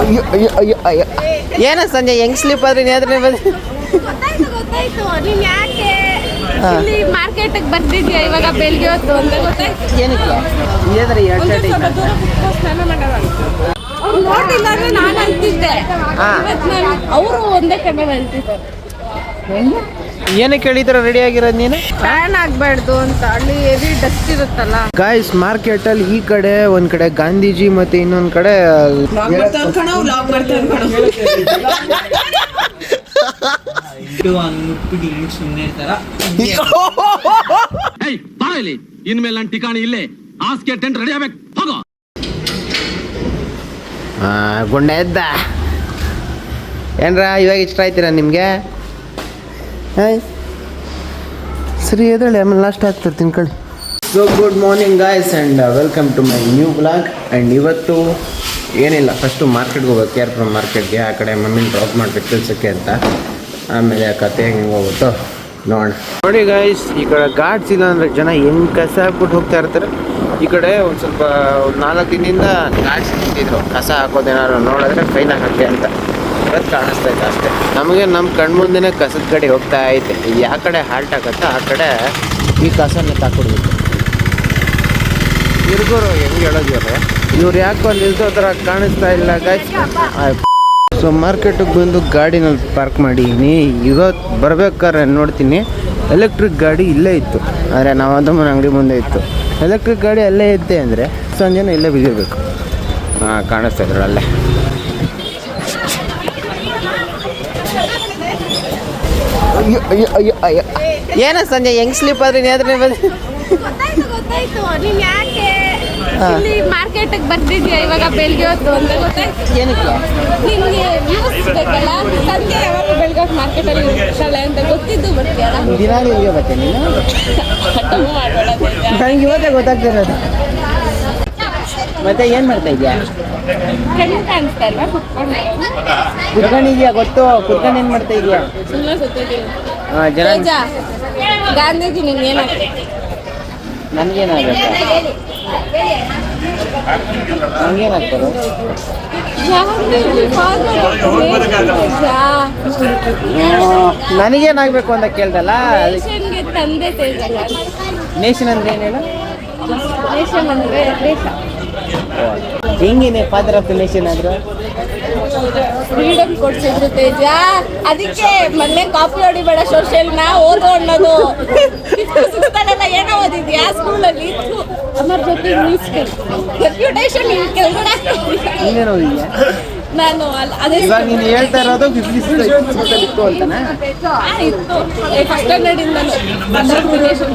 ಅಯ್ಯೋ ಅಯ್ಯೋ ಅಯ್ಯೋ ಅಯ್ಯೋ. ಏನ ಸಂಜೆ ಹೆಂಗ್ ಸ್ಲಿಪ್ ಆದ್ರೆ ಏನಾದ್ರೆ ಅದ್ರ ಗೊತ್ತಾಯ್ತು ಗೊತ್ತಾಯ್ತು. ನೀನ್ ಯಾಕೆ ಇಲ್ಲಿ ಮಾರ್ಕೆಟ್ ಬರ್ತಿದ್ಯಾ ಇವಾಗ ಬೆಳಿಗ್ಗೆ ಹೊತ್ತು ಅಂತ ಗೊತ್ತಾಯ್ತು. ಏನಕ್ಕೆ? ಇದೇದ್ರ ಎರಡು ಒಂದ್ ಸ್ವಲ್ಪ ದೂರ ಸ್ನಾನ ಮಾಡೋಣ ಅವ್ರು ನೋಡಿಲ್ಲ ಅಂದ್ರೆ ನಾನು ಅಂತಿದ್ದೆ. ಹಾ. ಅವರು ಒಂದೇ ಅಂತಿದ್ದೆ ಏನಕ್ಕೆ ಹೇಳಿದ್ರ ರೆಡಿ ಆಗಿರೋದು ನೀನು? ಫ್ಯಾನ್ ಆಗ್ಬಾರ್ದು ಅಂತ. ಅಲ್ಲಿ ಹೆವಿ ಡಸ್ಟ್ ಇರುತ್ತಲ್ಲ. ಗಾಯ್ಸ್ ಮಾರ್ಕೆಟ್ ಅಲ್ಲಿ ಈ ಕಡೆ ಒಂದ್ ಕಡೆ ಗಾಂಧೀಜಿ ಮತ್ತೆ ಇನ್ನೊಂದ್ ಕಡೆ ಇದು ಅಂದ್ಬಿಟ್ಟು ಹಿಂಗ್ ಸುಮ್ಮನೆ ಇರ್ತಾರ. ಏಯ್ ಬಾ ಇಲ್ಲಿ ಇನ್ಮೇಲೆ ನನ್ನ ಠಿಕಾಣಿ ಇಲ್ಲೇ. ಆಸ್ಕೆ ಟೆಂಟ್ ರೆಡಿ ಆಗ್ಬೇಕು. ಹೋಗೋ. ಗುಂಡ ಎದ್ದ. ಏನ್ರ ಇವಾಗ ಇಷ್ಟ ಆಯ್ತೀರಾ ನಿಮಗೆ? ಸರಿ, ಎದ್ರಳಿ, ಆಮೇಲೆ ಲಾಸ್ಟ್ ಆಗ್ತದೆ ತಿನ್ಕೊಳ್ಳಿ so good morning guys and welcome to my new blog and ಇವತ್ತು ಏನಿಲ್ಲ ಫಸ್ಟು ಮಾರ್ಕೆಟ್ಗೆ ಹೋಗ್ಬೇಕು ಕೇರ್ ಫ್ರಮ್ ಮಾರ್ಕೆಟ್ಗೆ ಆ ಕಡೆ ಮಮ್ಮಿನ ಡ್ರಾಪ್ ಮಾಡಬೇಕು ಕೆಲಸಕ್ಕೆ ಅಂತ. ಆಮೇಲೆ ಆ ಕತೆ ಹೆಂಗೆ ಹೋಗುತ್ತೋ ನೋಡಿ ನೋಡಿ ಗಾಯ್ಸ್ ಈ ಕಡೆ ಗಾಡ್ಸ್ ಇಲ್ಲ ಅಂದರೆ ಜನ ಹೆಂಗೆ ಕಸ ಹಾಕ್ಬಿಟ್ಟು ಹೋಗ್ತಾ ಇರ್ತಾರೆ. ಈ ಕಡೆ ಒಂದು ಸ್ವಲ್ಪ ನಾಲ್ಕು ದಿನದಿಂದ ಗಾಡ್ಸ್ ನಿಂತಿದ್ರು. ಕಸ ಹಾಕೋದೇನಾದ್ರು ನೋಡಿದ್ರೆ ಫೈನ್ ಹಾಕಕ್ಕೆ ಅಂತ. ಇವತ್ತು ಕಾಣಿಸ್ತಾ ಇದೆ ಅಷ್ಟೇ ನಮಗೆ ನಮ್ಮ ಕಣ್ಮುಂದೆನೇ ಕಸದ ಕಡೆ ಹೋಗ್ತಾ ಐತೆ. ಯಾವ ಕಡೆ ಹಾಲ್ಟ್ ಆಗತ್ತೆ ಆ ಕಡೆ ಈ ಕಸನ ತಾಕೊಡ್ಬೇಕು. ಇರ್ಗೋರು ಹೆಂಗೆ ಹೇಳೋದು ಇವ್ರೆ ಇವ್ರು ಯಾಕೋ ನಿಲ್ಸೋ ಥರ ಕಾಣಿಸ್ತಾ ಇಲ್ಲ ಗಾಯ್ಸ್ ಸೊ ಮಾರ್ಕೆಟಿಗೆ ಬಂದು ಗಾಡಿನಲ್ಲಿ ಪಾರ್ಕ್ ಮಾಡೀನಿ. ಇವತ್ತು ಬರ್ಬೇಕಾದ್ರೆ ನೋಡ್ತೀನಿ. ಎಲೆಕ್ಟ್ರಿಕ್ ಗಾಡಿ ಇಲ್ಲೇ ಇತ್ತು. ಆದರೆ ನಾವು ಅದು ಮನೆ ಅಂಗಡಿ ಮುಂದೆ ಇತ್ತು. ಎಲೆಕ್ಟ್ರಿಕ್ ಗಾಡಿ ಅಲ್ಲೇ ಇದ್ದೆ ಅಂದರೆ ಸಂಜೆನೂ ಇಲ್ಲೇ ಬಿದ್ದಿರಬೇಕು ಹಾಂ ಕಾಣಿಸ್ತಾ ಇದ್ರು ಅಲ್ಲೇ. ಅಯ್ಯೋ ಅಯ್ಯೋ ಅಯ್ಯೋ ಅಯ್ಯೋ ಏನ ಸಂಜೆ ಹೆಂಗ್ ಸ್ಲೀಪ್ ಆದ್ರೆ ನೀ ಬಂದು ಗೊತ್ತಾಯ್ತು ಗೊತ್ತಾಯ್ತು ನೀನ್ ಯಾಕೆ ಇಲ್ಲಿ ಮಾರ್ಕೆಟ್ ಬರ್ತಿದ್ಯಾ ಇವಾಗ ಬೆಳಿಗ್ಗೆ ಹೊತ್ತು ಅಂತ ಗೊತ್ತಾಯ್ತು ಏನಕ್ಕೆ ನಿನ್ಗೆ ವ್ಯೂಸ್ ಬೇಕಲ್ಲ ಸಂಜೆ ಯಾವಾಗ ಬೆಳಗ್ಗೆ ಮಾರ್ಕೆಟ್ ಅಲ್ಲಿ ಇರ್ತಾಳೆ ಅಂತ ಗೊತ್ತಿದ್ದು ಬರ್ತೀಯಲ್ಲ ದಿನ ಇಲ್ಲಿಗೆ ಬರ್ತೆ ನೀನು ತಪ್ಪು ಮಾಡ್ಬೇಡ ಬೇಗ. ನಂಗೆ ಇವತ್ತೇ ಗೊತ್ತಾಗ್ತಿರೋದು ಮತ್ತೆ ಏನ್ ಮಾಡ್ತಾ ಇದ್ಯಾ? ಕುತ್ಕೊಂಡಿದ್ಯಾ? ಗೊತ್ತು? ಕುತ್ಕೊಂಡು ಏನ್ ಮಾಡ್ತಾ ಇದ್ಯಾ? ಜನ ಗಾಂಧೀಜಿ ನನಗೇನಾಗುತ್ತೆ? ನನಗೇನಾಗ್ತದೆ? ಗಾಂಧೀಜಿ ನನಗೇನಾಗಬೇಕು ಅಂತ ಕೇಳ್ದಲ್ಲ? ನೇಷನ್ ಅಂದ್ರೆ ಏನು ಹೇಳು? ನೇಷನ್ ಅಂದ್ರೆ ದೇಶ ಹೆಂಗೇನೆ ಫಾದರ್ ಆಫ್ ದ ಆದ್ರೆ? ಫ್ರೀಡಮ್ ಕೊಡ್ಸಿದ್ರು ತೇಜ ಅದಕ್ಕೆ ಮೊನ್ನೆ ಕಾಪಿ ಹೊಡಿಬೇಡ ಸೋಷಿಯಲ್ ನಾ ಓದು ಅನ್ನೋದು. ಸುಸ್ತಲೆಲ್ಲ ಏನೋ ಓದಿದ್ಯಾ ಸ್ಕೂಲಲ್ಲಿ ಅಮರ್ ಜೊತೆ ಇಂಗ್ಲೀಷ್ ರೆಪ್ಯುಟೇಷನ್ ಕೆಳಗಡೆ. ಇನ್ನೇನು ನಾನು ಅದೇ ಇವಾಗ ನೀನು ಹೇಳ್ತಾ ಇರೋದು ಫಿಫ್ಟಿ ಇತ್ತು ಅಂತನಾ? ಇತ್ತು. ಫಸ್ಟ್ ಸ್ಟ್ಯಾಂಡರ್ಡ್ ಇಂದ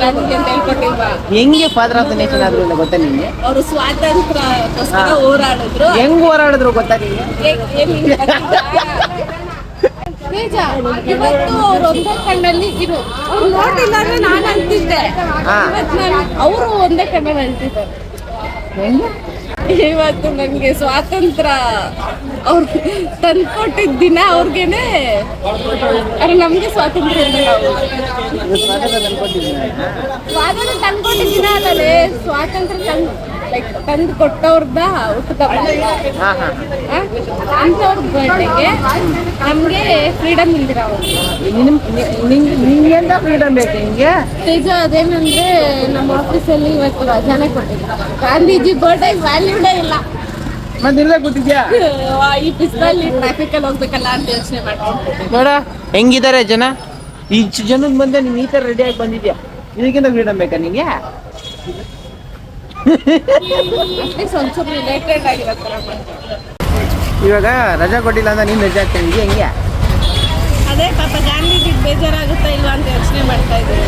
ಗಾಂಧಿ ಅಂತ ಹೇಳ್ಕೊಟ್ಟಿಲ್ವಾ? ಹೆಂಗೆ ದ ನೇಷನ್ ಆದ್ರು ಅಂತ ಗೊತ್ತಾ ನಿಮಗೆ ಅವರು ಸ್ವಾತಂತ್ರ್ಯಕ್ಕೋಸ್ಕರ ಹೋರಾಡಿದ್ರು. ಹೆಂಗ್ ಹೋರಾಡಿದ್ರು ಗೊತ್ತಾ ನಿಮಗೆ ಹಿಂಗ್? ತೇಜ, ಇವತ್ತು ಅವ್ರು ಒಂದೇ ಕಣ್ಣಲ್ಲಿ ಇರು. ಅವ್ರು ನೋಡಿಲ್ಲ ಅಂದ್ರೆ ನಾನು ಅಂತಿದ್ದೆ. ಇವತ್ತು ನಾನು ಅವರು ಒಂದೇ ಕಣ್ಣಲ್ಲಿ ಅಂತಿದ್ದೆ ಇವತ್ತು ನನಗೆ ಸ್ವಾತಂತ್ರ್ಯ ಅವ್ರು ತಂದ್ಕೊಟ್ಟಿದ್ದ ದಿನ ಅವ್ರಿಗೇನೆ ಅರೆ ನಮಗೆ ಸ್ವಾತಂತ್ರ್ಯ ಸ್ವಾತಂತ್ರ್ಯ ತಂದ್ಕೊಟ್ಟಿದ್ದ ದಿನ. ಅಲ್ಲೇ ಸ್ವಾತಂತ್ರ್ಯ ತಂದು ಲೈಕ್ ತಂದು ಕೊಟ್ಟವ್ರದ ಹುಟ್ಟುತ್ತಪ್ಪ ಹಾ ನಮ್ಗೆ ಅಂಥವ್ರ ಬರ್ಡೇಗೆ ನಮಗೆ ಫ್ರೀಡಮ್ ಇಲ್ದಿರ ನಿಂಗೆಂತ ಫ್ರೀಡಮ್ ಬೇಕು ಹಿಂಗೆ ತೇಜ ಅದೇನಂದ್ರೆ ನಮ್ಮ ಆಫೀಸಲ್ಲಿ ಇವತ್ತು ರಜಾನೆ ಕೊಟ್ಟಿದ್ರು. ಗಾಂಧೀಜಿ ಬರ್ಡೇ ವ್ಯಾಲ್ಯೂಡೇ ಇಲ್ಲ. ಮತ್ತೆ ಗೊತ್ತಿದ್ಯಾ ಈ ಬಿಸಿಲಲ್ಲಿ ಟ್ರಾಫಿಕಲ್ಲಿ ಹೋಗ್ಬೇಕಲ್ಲ ಅಂತ ಯೋಚನೆ ಮಾಡ್ಕೊಂಡು ನೋಡ ಹೆಂಗಿದ್ದಾರೆ ಜನ? ಈ ಚ- ಜನದ ಮುಂದೆ ನೀನು ಈ ಥರ ರೆಡಿಯಾಗಿ ಬಂದಿದ್ಯಾ? ಇದಕ್ಕಿಂತ ಫ್ರೀಡಮ್ ಬೇಕಾ ನಿಂಗೆ? ಇವಾಗ ರಜಾ ಕೊಟ್ಟಿಲ್ಲ ಅಂದ್ರೆ ನೀನು ರಜಾ ಆಗ್ತಾ ಇದೆಯಾ ಹೆಂಗೆ? ಅದೇ ಪಾಪ ಗಾಂಧೀಜಿ ಬೇಜಾರಾಗುತ್ತಾ ಇಲ್ವಾ ಅಂತ ಯೋಚನೆ ಮಾಡ್ತಾ ಇದ್ದೀವಿ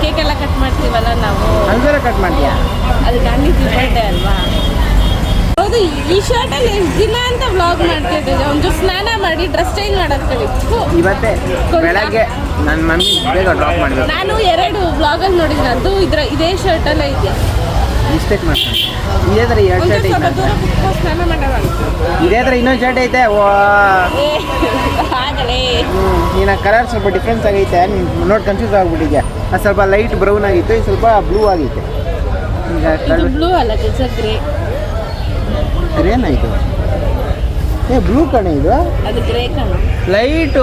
ಕೇಕ್ ಎಲ್ಲ ಕಟ್ ಮಾಡ್ತೀವಲ್ಲ ನಾವು. ಹಂಗಾರ ಕಟ್ ಮಾಡ್ತೀಯಾ? ಅದು ಗಾಂಧೀಜಿ ಬರ್ಡೇ ಅಲ್ವಾ? ಹೌದು ಈ ಶರ್ಟ್ ಅಲ್ಲಿ ಎಷ್ಟು ದಿನ ಅಂತ ವ್ಲಾಗ್ ಮಾಡ್ತಿದ್ದೆ ಒಂದು ಸ್ನಾನ ಮಾಡಿ ಡ್ರೆಸ್ ಚೇಂಜ್ ಮಾಡೋದು ಇವತ್ತೇ ಬೆಳಗ್ಗೆ ನನ್ನ ಮಮ್ಮಿ ಬೇಗ ಡ್ರಾಪ್ ಮಾಡಿದ್ರು ನಾನು ಎರಡು ವ್ಲಾಗಲ್ಲಿ ನೋಡಿದ್ದೆ ಅದು ಇದ್ರ ಇದೇ ಶರ್ಟ್ ಎಲ್ಲ ಇದೆ. ಮಿಸ್ಟೇಕ್ ಮಾಡ್ತೀನಿ ಇದೇ ಥರ ಎರಡು ಶರ್ಟ್ ಸ್ವಲ್ಪ ಐತೆ ಸ್ನಾನ ಮಾಡೋಣ. ಇದೇ ಥರ ಇನ್ನೊಂದು ಶರ್ಟ್ ಐತೆ. ಓ ಆಗಲೇ. ನೀನು ಕಲರ್ ಸ್ವಲ್ಪ ಡಿಫ್ರೆನ್ಸ್ ಆಗೈತೆ. ನೋಡಿ ಕನ್ಫ್ಯೂಸ್ ಆಗ್ಬಿಟ್ಟಿದ್ಯಾ? ಅದು ಸ್ವಲ್ಪ ಲೈಟ್ ಬ್ರೌನ್ ಆಗಿತ್ತು ಇದು ಸ್ವಲ್ಪ ಬ್ಲೂ ಆಗೈತೆ ಈಗ ಬ್ಲೂ ಅಲ್ಲ ಕೆಲಸ ಗ್ರೇ ಏನಾಯಿತು ಏ ಬ್ಲೂ ಕಣ ಇದು? ಅದು ಗ್ರೇ ಕಣ. ಲೈಟು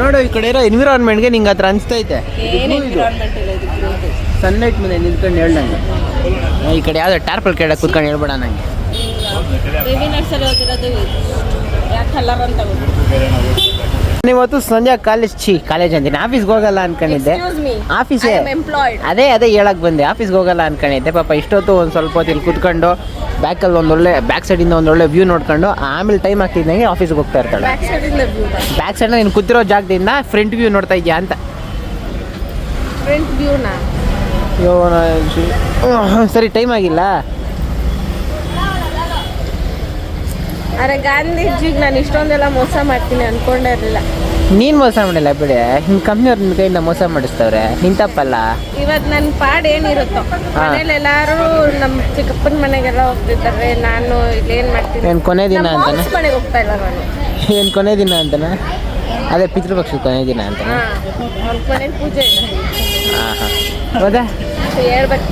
ನೋಡು ಈ ಕಡೆ ಇರೋ ಎನ್ವಿರಾನ್ಮೆಂಟ್ಗೆ ನಿಂಗೆ ಹತ್ರ ಅನಿಸ್ತೈತೆ. ಏನು ಎನ್ವಿರಾನ್ಮೆಂಟ್ ಇಲ್ಲ ಇದು ಗ್ರೇ ಸನ್ಲೈಟ್ ಮೇಲೆ ನಿಂತ್ಕೊಂಡು ಹೇಳ್ದಂಗೆ ನಂಗೆ. ಈ ಕಡೆ ಯಾವುದೋ ಟಾರ್ಪಲ್ ಕೆಳಗೆ ಕೂತ್ಕೊಂಡು ಹೇಳ್ಬೇಡ ನಂಗೆ. ಬೇಬಿ ನರ್ಸರಿ ಹೋಗಿರೋದು ಯಾಕೆ ಕಲರ್ ಅಂತ ಇವತ್ತು ಸಂಜೆ ಕಾಲೇಜ್ ಛೀ ಕಾಲೇಜ್ ಅಂತೀನಿ ಆಫೀಸ್ಗೆ ಹೋಗಲ್ಲ ಅನ್ಕೊಂಡಿದ್ದೆ. ಆಫೀಸ್ ಅದೇ ಅದೇ ಹೇಳಕ್ ಬಂದೆ. ಆಫೀಸ್ಗೆ ಹೋಗಲ್ಲ ಅನ್ಕೊಂಡಿದ್ದೆ. ಪಾಪ ಇಷ್ಟೊತ್ತು ಒಂದು ಸ್ವಲ್ಪ ಹೊತ್ತು ಇಲ್ಲಿ ಕುತ್ಕೊಂಡು ಬ್ಯಾಕಲ್ಲಿ ಒಂದೊಳ್ಳೆ ಬ್ಯಾಕ್ ಸೈಡಿಂದ ಒಂದೊಳ್ಳೆ ವ್ಯೂ ನೋಡ್ಕೊಂಡು ಆಮೇಲೆ ಟೈಮ್ ಆಗ್ತಿದ್ದಂಗೆ ಆಫೀಸ್ಗೆ ಹೋಗ್ತಾ ಇರ್ತಾಳೆ. ಬ್ಯಾಕ್ ಸೈಡ್ ನೀನು ಕೂತಿರೋ ಜಾಗದಿಂದ ಫ್ರಂಟ್ ವ್ಯೂ ನೋಡ್ತಾ ಇದೆಯಾ ಅಂತ. ಸರಿ ಟೈಮ್ ಆಗಿಲ್ಲ. ಅರೆ ಗಾಂಧೀಜಿಗೆ ನಾನು ಇಷ್ಟೊಂದೆಲ್ಲ ಮೋಸ ಮಾಡ್ತೀನಿ ಅನ್ಕೊಂಡೇ ಇರಲಿಲ್ಲ. ನೀನು ಮೋಸ ಮಾಡಿಲ್ಲ ಬಿಡಿ. ನಿಮ್ ಕಂಪ್ನಿಯವ್ರ ನಿನ್ನ ಕೈಯಿಂದ ಮೋಸ ಮಾಡಿಸ್ತವ್ರೆ. ನಿಂತಪ್ಪಲ್ಲ ಇವತ್ತು ನನ್ನ ಪಾಡ್ ಏನಿರುತ್ತೋ ಮನೇಲಿ ಎಲ್ಲಾರು ನಮ್ಮ ಚಿಕ್ಕಪ್ಪನ ಮನೆಗೆಲ್ಲ ಹೋಗ್ತಿದ್ದಾರೆ. ನಾನು ಇಲ್ಲೇನ್ ಮಾಡ್ತೀನಿ? ಏನು ಕೊನೆ ದಿನ ಅಂತ ಅಂತಾನೆ? ಮಾಮ್ಸ್ ಮನೆಗೆ ಹೋಗ್ತಾ ಇಲ್ಲ ನಾನು ಏನು ಕೊನೆ ದಿನ ಅಂತಾನೆ? ಅದೇ ಪಿತೃಪಕ್ಷದ ಕೊನೆ ದಿನ ಅಂತ ಹಾ ಅವ್ರ ಮನೇಲಿ ಪೂಜೆ ಇದೆ. ಹೌದಾ? ಹೇಳ್ಬೇಕು.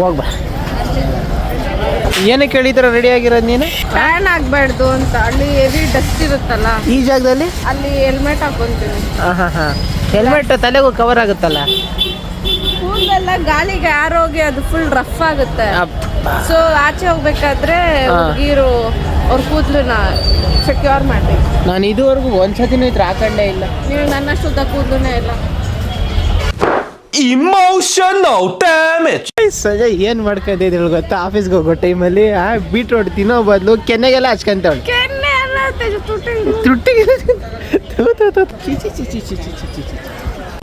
ಹೋಗ್ಬಾ. ಏನಕ್ಕೆ ಹೇಳಿದ್ರೆ ರೆಡಿ ಆಗಿರೋದು ನೀನು? ಫ್ಯಾನ್ ಆಗ್ಬಾರ್ದು ಅಂತ. ಅಲ್ಲಿ ಹೆವಿ ಡಸ್ಟ್ ಇರುತ್ತಲ್ಲ? ಈ ಜಾಗದಲ್ಲಿ? ಅಲ್ಲಿ ಹೆಲ್ಮೆಟ್ ಹಾಕೊಂತೀನಿ. ಹೆಲ್ಮೆಟ್ ತಲೆಗೂ ಕವರ್ ಆಗುತ್ತಲ್ಲ? ಕೂದಲೆಲ್ಲ ಗಾಳಿಗೆ ಆರೋಗ್ಯ ಅದು ಫುಲ್ ರಫ್ ಆಗುತ್ತೆ. ಸೊ ಆಚೆ ಹೋಗ್ಬೇಕಾದ್ರೆ ಗೀರು ಹುಡುಗಿರು ಅವ್ರ ಕೂದಲನ್ನ ಸೆಕ್ಯೂರ್ ಮಾಡ್ಬೇಕು. ನಾನು ಇದುವರೆಗೂ ಒಂದ್ಸತಿನೂ ಇದ್ರೆ ಹಾಕೊಂಡೇ ಇಲ್ಲ. ನೀವು ನನ್ನಷ್ಟು ಉದ್ದ ಕೂದಲೇ ಇಲ್ಲ. Emotional ಡ್ಯಾಮೇಜ್ ಸಜಾ ಏನು ಮಾಡ್ಕೊಂಡಿದ್ರು ಗೊತ್ತಾ? ಆಫೀಸ್ಗೆ ಹೋಗೋ ಟೈಮಲ್ಲಿ ಆ ಬೀಟ್ರೋಟ್ ತಿನ್ನೋ ಬದಲು ಕೆನ್ನೆಗೆಲ್ಲ ಹಚ್ಕೊಂತವಳು ಕೆನ್ನೆ ಥು, ಥು, ಥು, ಥು.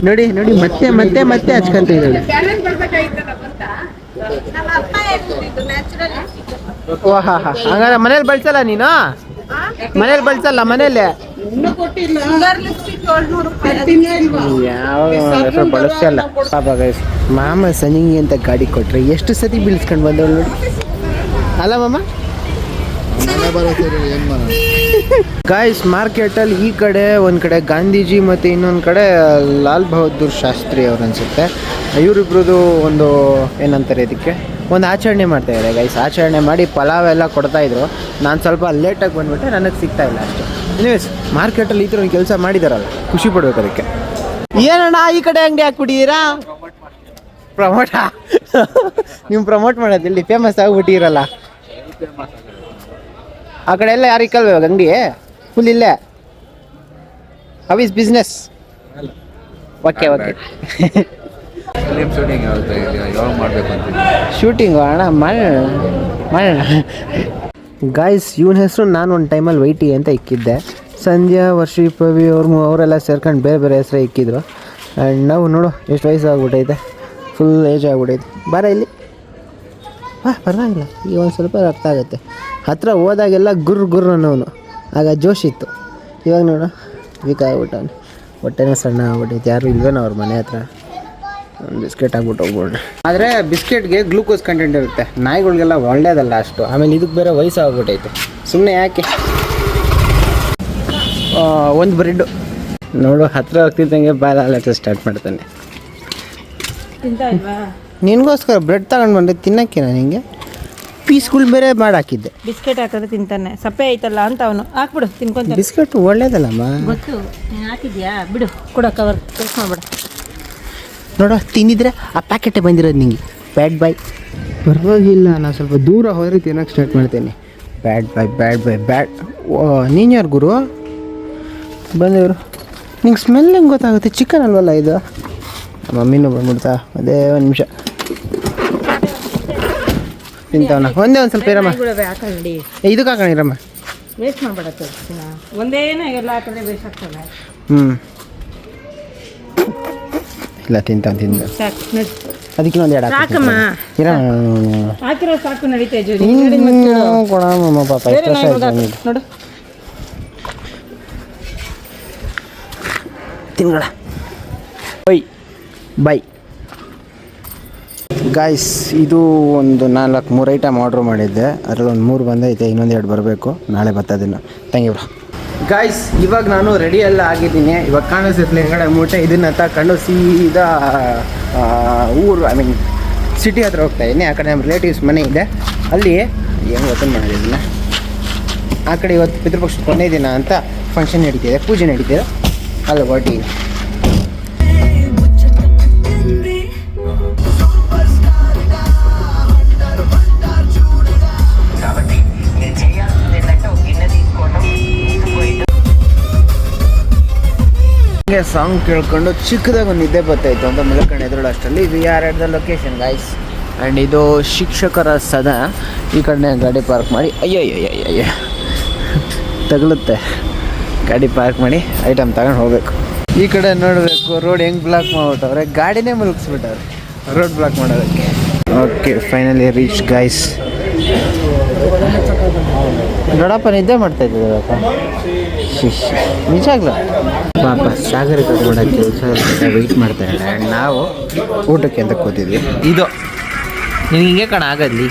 ನೋಡಿ ನೋಡಿ ಮತ್ತೆ ಮತ್ತೆ ಮತ್ತೆ ಹಚ್ಕೊಂತ ಇದ್ದಾಳೆ. ನಮ್ಮ ಅಪ್ಪ ಹೇಳ್ತಿದ್ದು ನ್ಯಾಚುರಲ್ ಓ ಹಾ ಹಾ. ಹಂಗಾರೆ ಮನೇಲಿ ಬಳಸಲ್ಲ ನೀನು? ಮನೇಲಿ ಬಳಸಲ್ಲ ಮನೇಲಿ? ಯಾವ ಬಳಸಲ್ಲ ಪಾಪ ಗೈಸ್ ಮಾಮ ಸನಿಂಗಿ ಅಂತ ಗಾಡಿ ಕೊಟ್ರೆ ಎಷ್ಟು ಸತಿ ಬೀಳ್ಸ್ಕೊಂಡು ಬಂದವಳು ನೋಡಿ. ಅಲ್ಲ ಮಾಮ? ಗಾಯ್ಸ್ ಮಾರ್ಕೆಟ್ ಅಲ್ಲಿ ಈ ಕಡೆ ಒಂದು ಕಡೆ ಗಾಂಧೀಜಿ ಮತ್ತೆ ಇನ್ನೊಂದು ಕಡೆ ಲಾಲ್ ಬಹದ್ದೂರ್ ಶಾಸ್ತ್ರಿ ಅವ್ರ ಅನ್ಸುತ್ತೆ. ಇವರಿಬ್ರದ್ದು ಒಂದು ಏನಂತಾರೆ ಇದಕ್ಕೆ? ಒಂದು ಆಚರಣೆ ಮಾಡ್ತಾ ಇದ್ದಾರೆ ಗೈಸ್ ಆಚರಣೆ ಮಾಡಿ ಪಲಾವ್ ಎಲ್ಲ ಕೊಡ್ತಾ ಇದ್ರು. ನಾನು ಸ್ವಲ್ಪ ಲೇಟಾಗಿ ಬಂದ್ಬಿಟ್ಟೆ, ನನಗೆ ಸಿಗ್ತಾ ಇಲ್ಲ ಅಷ್ಟೇ. ಎನಿವೇಸ್ ಮಾರ್ಕೆಟಲ್ಲಿ ಈ ಒಂದು ಕೆಲಸ ಮಾಡಿದಾರಲ್ಲ, ಖುಷಿ ಪಡ್ಬೇಕು ಅದಕ್ಕೆ. ಏನಣ್ಣ ಈ ಕಡೆ ಅಂಗಡಿ ಹಾಕ್ಬಿಟ್ಟಿದ್ದೀರಾ ಪ್ರಮೋಟ. ನೀವು ಪ್ರಮೋಟ್ ಮಾಡೋದು ಇಲ್ಲಿ ಫೇಮಸ್ ಆಗಿಬಿಟ್ಟಿರಲ್ಲ. ಆ ಕಡೆ ಎಲ್ಲ ಯಾರು ಇಕ್ಕಲ್ವ ಇವಾಗ? ಅಂಗಡಿ? ಫುಲ್ ಇಲ್ಲೇ. How is business okay okay film shooting ಯಾವಾಗ ಮಾಡಬೇಕು ಶೂಟಿಂಗು ಅಣ್ಣ ಮಾಡೋಣ ಮಾಡೋಣ ಗಾಯ್ಸ್ ಇವನ ಹೆಸರು ನಾನು ಒಂದು ಟೈಮಲ್ಲಿ ವೈಟಿ ಅಂತ ಇಕ್ಕಿದ್ದೆ. ಸಂಧ್ಯಾ ವರ್ಷಿ ಪವಿ ಅವ್ರು ಮೂ- ಅವರೆಲ್ಲ ಸೇರ್ಕೊಂಡು ಬೇರೆ ಬೇರೆ ಹೆಸರು ಇಕ್ಕಿದ್ರು. ಆ್ಯಂಡ್ ನಾವು ನೋಡು ಎಷ್ಟು ವಯಸ್ಸು ಆಗ್ಬಿಟ್ಟೈತೆ ಫುಲ್ ಏಜ್ ಆಗ್ಬಿಟ್ಟೈತೆ ಬರ ಇಲ್ಲಿ. ಹಾಂ ಪರವಾಗಿಲ್ಲ. ಈಗ ಒಂದು ಸ್ವಲ್ಪ ಅರ್ಥ ಆಗುತ್ತೆ. ಹತ್ರ ಹೋದಾಗೆಲ್ಲ ಗುರ್ ಗುರ್ ಅನ್ನೋನು ಆಗ ಜೋಶ್ ಇತ್ತು. ಇವಾಗ ನೋಡು ವೀಕ್ ಆಗಿಬಿಟ್ಟವನು ಹೊಟ್ಟೆನೇ ಸಣ್ಣ ಆಗ್ಬಿಟ್ಟೈತೆ. ಯಾರು ಇಲ್ವೇನೋ ಅವ್ರ ಮನೆ ಹತ್ರ. ಒಂದು ಬಿಸ್ಕೆಟ್ ಆಗ್ಬಿಟ್ಟು ಹೋಗ್ಬಿಡ್ರಿ ಆದರೆ ಬಿಸ್ಕೆಟ್ಗೆ ಗ್ಲೂಕೋಸ್ ಕಂಟೆಂಟ್ ಇರುತ್ತೆ. ನಾಯಿಗಳಿಗೆಲ್ಲ ಒಳ್ಳೇದಲ್ಲ ಅಷ್ಟು. ಆಮೇಲೆ ಇದಕ್ಕೆ ಬೇರೆ ವಯಸ್ಸು ಆಗ್ಬಿಟ್ಟೈತೆ. ಸುಮ್ಮನೆ ಯಾಕೆ? ಒಂದು ಬ್ರೆಡ್ಡು ನೋಡು ಹತ್ರ ಹೋಗ್ತಿದ್ದಂಗೆ ಬಾಲ ಅಲಟ ಸ್ಟಾರ್ಟ್ ಮಾಡ್ತಾನೆ. ತಿಂತಾ ಇಲ್ವಾ? ನಿನಗೋಸ್ಕರ ಬ್ರೆಡ್ ತಗೊಂಡು ಬಂದೆ ನಾನು ನಿಂಗೆ? ಪೀಸ್ಗಳು ಬೇರೆ ಮಾಡಿ ಹಾಕಿದ್ದೆ ಬಿಸ್ಕೆಟ್ ಹಾಕಿದ್ರೆ ತಿಂತಾನೆ. ಸಪ್ಪೆ ಐತಲ್ಲ ಅಂತ ಅವನು. ಹಾಕ್ಬಿಡು ತಿನ್ಕೊಂತ. ಬಿಸ್ಕೆಟ್ ಒಳ್ಳೇದಲ್ಲಮ್ಮ? ಗೊತ್ತು. ನೀನು ಹಾಕಿದ್ಯಾ? ಬಿಡು ಕೊಡ ಕವರ್. ಟೇಸ್ಟ್ ಮಾಡ್ಬಿಡು. ನೋಡ ತಿಂದಿದ್ರೆ ಆ ಪ್ಯಾಕೆಟೇ ಬಂದಿರೋದು ನಿಂಗೆ. ಬ್ಯಾಡ್ ಬೈ ಪರವಾಗಿಲ್ಲ ನಾನು ಸ್ವಲ್ಪ ದೂರ ಹೋದ್ರೆ ತಿನ್ನೋಕೆ ಸ್ಟಾರ್ಟ್ ಮಾಡ್ತೇನೆ. Bad boy bad bye bad ಓ ನೀನು ಯಾರು ಗುರು? ಬಂದವರು ನಿಂಗೆ ಸ್ಮೆಲ್ ಹೆಂಗೆ ಗೊತ್ತಾಗುತ್ತೆ? ಚಿಕನ್ ಅಲ್ವಲ್ಲ ಇದು? ಮಮ್ಮಿನೂ ಬಂದ್ಬಿಡ್ತಾ. ಅದೇ ಒಂದು ನಿಮಿಷ. ತಿಂತವನ? ಒಂದೇ ಒಂದು ಸ್ವಲ್ಪ ಇರಮ್ಮ. ಹಾಕಂಡಿ. ಇದಕ್ಕೆ ಹಾಕೊಂಡಿರಮ್ಮ ವೇಸ್ಟ್ ಮಾಡ್ಬೇಡ ಒಂದೇನ ಎಲ್ಲ ಹಾಕಿದ್ರೆ ವೇಸ್ಟ್ ಆಗ್ತದೆ. ಹ್ಞೂ ಇಲ್ಲ ತಿಂತಾನೆ ತಿಂತ. ಸಾಕು ಅದಕ್ಕೆ ಒಂದು ಎರಡು ಹಾಕಮ್ಮ ಹಾಕಿರೋ ಸಾಕು ನಡೀತಾ ಕೊಡಮ್ಮ ಪಾಪ ಎಷ್ಟು ವರ್ಷ ಆಯ್ತು ನೋಡು, ತಿಂಗಳ ಬೈ ಬೈ ಗಾಯ್ಸ್ ಇದು ಒಂದು ನಾಲ್ಕು, ಮೂರು ಐಟಮ್ ಆರ್ಡ್ರ್ ಮಾಡಿದ್ದೆ. ಅದರಲ್ಲಿ ಒಂದು ಮೂರು ಬಂದೈತೆ, ಇನ್ನೊಂದು ಎರಡು ಬರಬೇಕು. ನಾಳೆ ಬರ್ತದಿನ್ನು ಥ್ಯಾಂಕ್ ಯು ಗಾಯ್ಸ್ ಇವಾಗ ನಾನು ರೆಡಿ ಎಲ್ಲ ಆಗಿದ್ದೀನಿ. ಇವಾಗ ಕಾಣಿಸುತ್ತೆ ಹೆಂಗಡೆ ಮೂಟೆ. ಇದನ್ನು ತಗೊಂಡು ಸೀದಾ ಊರು ಐ ಮೀನ್ ಸಿಟಿ ಹತ್ರ ಹೋಗ್ತಾ ಇದ್ದೀನಿ. ಆ ಕಡೆ ನಮ್ಮ ರಿಲೇಟಿವ್ಸ್ ಮನೆ ಇದೆ. ಅಲ್ಲಿ ಏನು ಓಪನ್ ಮಾಡಿದ್ದೀನಿ ಆ ಕಡೆ ಇವತ್ತು ಪಿತೃಪಕ್ಷ ಕೊನೆ ದಿನ ಅಂತ ಫಂಕ್ಷನ್ ನಡೀತಿದೆ, ಪೂಜೆ ನಡೀತಿದೆ. ಅಲ್ಲಿ ಹೊರಟಿ ಸಾಂಗ್ ಕೇಳ್ಕೊಂಡು ಚಿಕ್ಕದಾಗ ಒಂದು ನಿದ್ದೆ ಬರ್ತಾಯಿತ್ತು ಅಂತ ಮಲ್ಕೊಂಡು ಎದುರು ಅಷ್ಟರಲ್ಲಿ. ಇದು at the location guys and ಇದು ಶಿಕ್ಷಕರ ಸದಾ. ಈ ಕಡೆ ಗಾಡಿ ಪಾರ್ಕ್ ಮಾಡಿ. ಅಯ್ಯೋ ಅಯ್ಯೋ ಅಯ್ಯೋ ತಗಲುತ್ತೆ. ಗಾಡಿ ಪಾರ್ಕ್ ಮಾಡಿ ಐಟಮ್ ತಗೊಂಡು ಹೋಗಬೇಕು. ಈ ಕಡೆ ನೋಡಬೇಕು ರೋಡ್ ಹೆಂಗೆ ಬ್ಲಾಕ್ ಮಾಡ್ಬಿಟ್ಟವ್ರೆ? ಗಾಡಿನೇ ಮುಳುಗಿಸ್ಬಿಟ್ಟವ್ರೆ ರೋಡ್ ಬ್ಲಾಕ್ ಮಾಡೋದಕ್ಕೆ. ಓಕೆ ಫೈನಲಿ ರೀಚ್ ಗೈಸ್ ನೋಡಪ್ಪ, ನಿದ್ದೆ ಮಾಡ್ತಾ ಶಿಶ್ ನಿಜಾಗ್ಲ ಪಾಪ ಸಾಗರ ಮಾಡೋಕ್ಕೆ ಕೆಲಸ ವೆಯ್ಟ್ ಮಾಡ್ತಾ ಇಲ್ಲ ಆ್ಯಂಡ್ ನಾವು ಊಟಕ್ಕೆ ಅಂತ ಕೂತಿದ್ವಿ. ಇದು. ನಿನಗೆ ಹಿಂಗೆ ಕಣ ಆಗದ್ಲಿ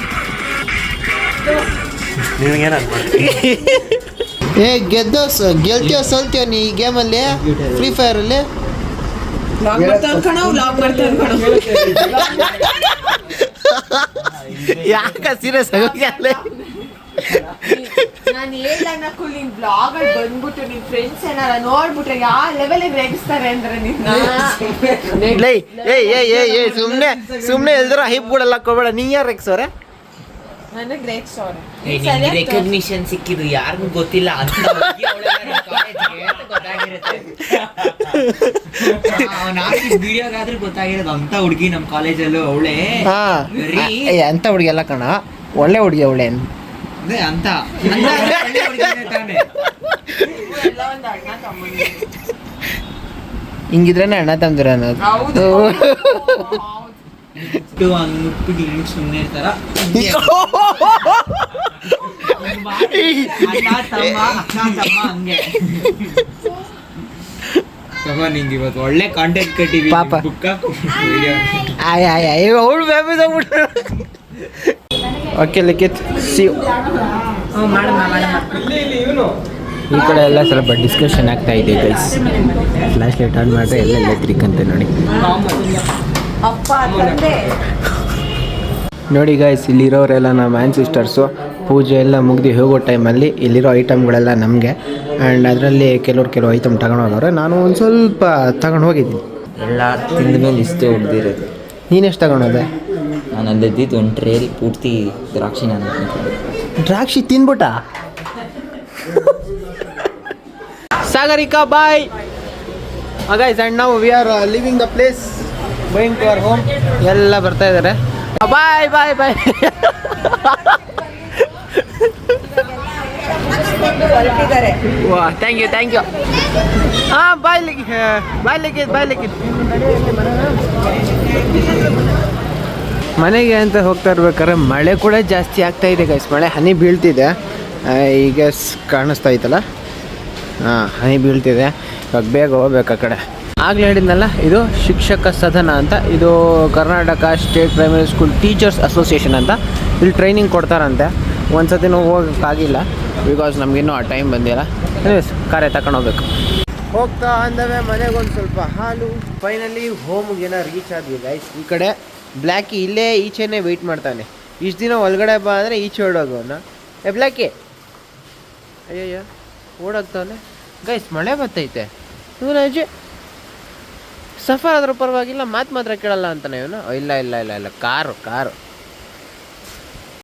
ಏ ಗೆದ್ದೋ ಗೆಲ್ತೀಯೋ ಸೋಲ್ತೀಯೋ ನೀ ಈ ಗೇಮಲ್ಲಿ ಫ್ರೀ ಫೈರಲ್ಲಿ ಯಾಕ ಸೀರಿಯಸ್ ನಾನು ಹೇಳ್ದಕ್ಕೂ ನಿನ್ ಬ್ಲಾಗ್ ಅಲ್ಲಿ ಬಂದ್ಬಿಟ್ಟು ನಿನ್ ಫ್ರೆಂಡ್ಸ್ ಏನಾರ ನೋಡ್ಬಿಟ್ರೆ ಯಾವ ಲೆವೆಲ್ ರೇಗಿಸ್ತಾರೆ ಅಂದ್ರೆ ನಿನ್ನ ಲೈ ಏಯ್ ಏಯ್ ಏಯ್ ಏಯ್ ಸುಮ್ನೆ ಸುಮ್ನೆ ಎಲ್ದ್ರು ಹೈಪ್ ಬಿಡಲ್ಲ ಕೊಬೇಡ ನೀ ಯಾರು ರೆಕ್ಸೋರೆ ನನಗೆ ರೇಗಿಸೋರೆ ರೆಕಗ್ನಿಷನ್ ಸಿಕ್ಕಿದ್ದು ಯಾರಿಗೂ ಗೊತ್ತಿಲ್ಲ. ಅಂತ ವಿಡಿಯೋಗಾದ್ರೂ ಗೊತ್ತಾಗಿರೋದು. ಅಂತ ಹುಡುಗಿ ನಮ್ಮ ಕಾಲೇಜಲ್ಲೂ ಅವಳೆ. ಅಂತ ಹುಡುಗಿ ಎಲ್ಲ ಕಣ. ಒಳ್ಳೆ ಹುಡುಗಿ ಅವಳೆ. ಅಂತ ಅಣ್ಣ ತಂದ್ರ ಹಿಂಗಿದ್ರೇನೆ ಅಣ್ಣ ತಂದಿರ ಅನ್ನೋದು. ಇಟ್ಟು ಅಂದ್ಬಿಟ್ಟು ಸುಮ್ಮನೆ ಇರ್ತಾರ ನಿಂಗೆ ಇವತ್ತು ಒಳ್ಳೆ ಕಾಂಟೆಂಟ್ ಕಟ್ಟಿವಿ ಪಾಪ. ಆಯ್ ಆಯ್ ಆಯ್ ಅವಳು ಬೇಬಿದೋಗ್ಬಿಟ್ರು ಓಕೆ ಲಿಖಿತ್ ಸಿ ಈ ಕಡೆ ಎಲ್ಲ ಸ್ವಲ್ಪ ಡಿಸ್ಕಷನ್ ಆಗ್ತಾ ಇದೆ ಗೈಸ್ ಫ್ಲಾಶ್ ಲೈಟ್ ಆನ್ ಮಾಡಿದ್ರೆ ಎಲ್ಲ ಎಲೆಕ್ಟ್ರಿಕ್ ಅಂತ ನೋಡಿ. ನೋಡಿ ಗೈಸ್ ಇಲ್ಲಿರೋರೆಲ್ಲ ನಮ್ಮ ಆ್ಯನ್ ಸಿಸ್ಟರ್ಸು ಪೂಜೆ ಎಲ್ಲ ಮುಗ್ದು ಹೋಗೋ ಟೈಮಲ್ಲಿ ಇಲ್ಲಿರೋ ಐಟಮ್ಗಳೆಲ್ಲ ನಮಗೆ. ಆ್ಯಂಡ್ ಅದರಲ್ಲಿ ಕೆಲವ್ರು ಕೆಲವು ಐಟಮ್ ತಗೊಂಡು ಹೋದವ್ರೆ. ನಾನು ಒಂದು ಸ್ವಲ್ಪ ತಗೊಂಡು ಹೋಗಿದ್ದೀನಿ. ಎಲ್ಲ ತಿಂದ ಮೇಲೆ ಇಷ್ಟೇ ಉಳಿದಿರೋದು. ನೀನೆಷ್ಟು ತಗೊಂಡೋದೆ ನಾನು ಅಲ್ಲಿದ್ದಿದ್ದು ಒಂದು ಟ್ರೇಲಿ ಪೂರ್ತಿ ದ್ರಾಕ್ಷಿ ನಾನು ದ್ರಾಕ್ಷಿ ತಿನ್ಬಿಟ್ಟ? ಸಾಗರಿಕಾ ಬಾಯ್ ಗೈಸ್ ಆ್ಯಂಡ್ ನಾವು we are living the place going to our home ಎಲ್ಲ ಬರ್ತಾ ಇದ್ದಾರೆ ಬಾಯ್ ಬಾಯ್ ಬಾಯ್ ವಾ ಥ್ಯಾಂಕ್ ಯು ಥ್ಯಾಂಕ್ ಯು ಹಾಂ ಬಾಯ್ ಲಿಖಿ ಬಾಯ್ ಲಿಖಿತ್ ಬಾಯ್ ಲಿಖಿತ್ ಮನೆಗೆ ಅಂತ ಹೋಗ್ತಾ ಇರ್ಬೇಕಾದ್ರೆ ಮಳೆ ಕೂಡ ಜಾಸ್ತಿ ಆಗ್ತಾ ಇದೆ ಗೈಸ್ ಮಳೆ ಹನಿ ಬೀಳ್ತಿದೆ. ಈಗ ಕಾಣಿಸ್ತಾ ಇತ್ತಲ್ಲ ಹಾಂ ಹನಿ ಬೀಳ್ತಿದೆ. ಇವಾಗ ಬೇಗ ಹೋಗ್ಬೇಕು ಆ ಕಡೆ. ಆಗಲೇ ಹೇಳಿದ್ನಲ್ಲ, ಇದು ಶಿಕ್ಷಕ ಸದನ ಅಂತ. ಇದು Karnataka state primary school teachers association ಅಂತ. ಇಲ್ಲಿ ಟ್ರೈನಿಂಗ್ ಕೊಡ್ತಾರಂತೆ. ಒಂದು ಸತಿ ನಾವು ಹೋಗೋಕ್ಕಾಗಿಲ್ಲ ಬಿಕಾಸ್ ನಮಗಿನ್ನೂ ಆ ಟೈಮ್ ಬಂದಿಲ್ಲ. ಕಾರ್ಯ ತಗೊಂಡು ಹೋಗ್ಬೇಕು. ಹೋಗ್ತಾ ಅಂದವೆ ಮನೆಗೆ ಒಂದು ಸ್ವಲ್ಪ ಹಾಲು. ಫೈನಲಿ ಹೋಮ್ಗೆನ ರೀಚ್ ಆದ್ವಿ ಗೈಸ್ ಈ ಕಡೆ ಬ್ಲ್ಯಾಕಿ ಇಲ್ಲೇ ಈಚೆನೇ ವೆಯ್ಟ್ ಮಾಡ್ತಾನೆ. ಇಷ್ಟು ದಿನ ಒಳಗಡೆ ಬಾ ಅಂದರೆ ಈಚೆ ಎ ಏ ಬ್ಲ್ಯಾಕಿ ಅಯ್ಯಯ್ಯ ಓಡೋಗ್ತಾನೆ ಗೈಸ್ ಮಳೆ ಬರ್ತೈತೆ ಇವನು ಅಜ್ಜಿ ಸಫರ್ ಆದ್ರೂ ಪರವಾಗಿಲ್ಲ, ಮಾತು ಮಾತ್ರ ಕೇಳಲ್ಲ ಅಂತಾನೆ ಇವನು. ಇಲ್ಲ ಇಲ್ಲ ಇಲ್ಲ ಇಲ್ಲ, ಕಾರು ಕಾರು.